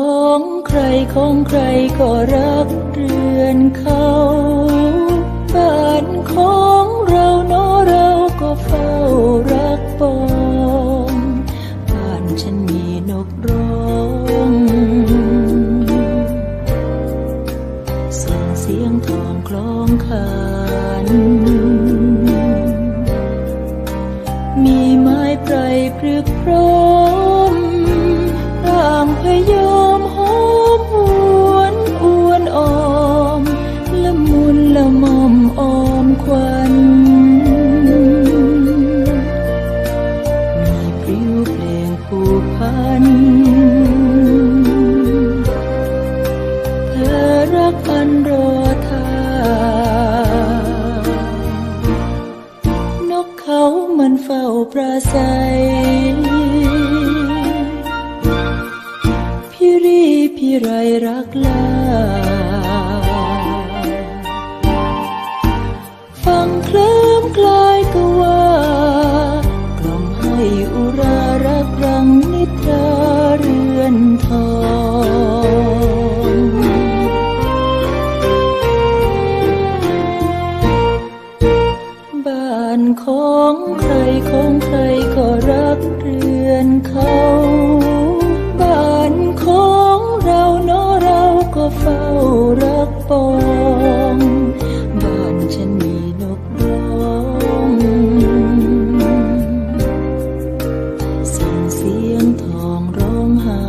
ของใครของใครก็รักเรือนเขาบ้านของเราเนอะเราก็เฝ้ารักปองบ้านฉันมีนกร้องส่งเสียงทองคล้องคานมีไม้ไพรพรึกพร้อ กันเธอรักกันรอทานกเขามันเฝ้าปราศัยพี่รีพี่ไรรักลา เฝ้ารักปองบ้านฉันมีนกร้องส่งเสียงทองร้องหา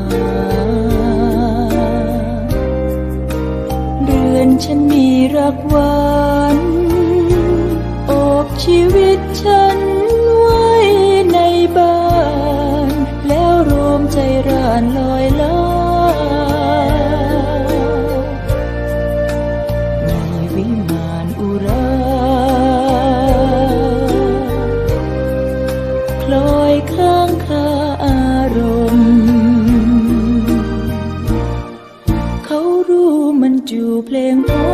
เรือนฉันมีรักหวานอบชีวิตฉัน เพลงพอ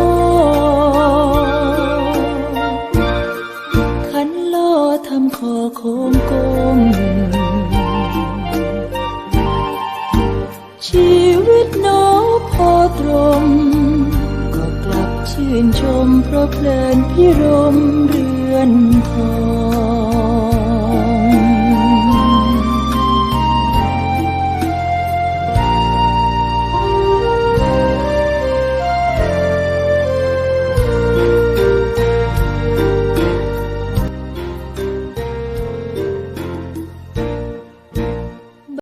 ขันล่อทำคอโค้งกลมชีวิตน้องพอตรมก็กลับชื่นชมเพราะเพลินพิรมเรือนทอง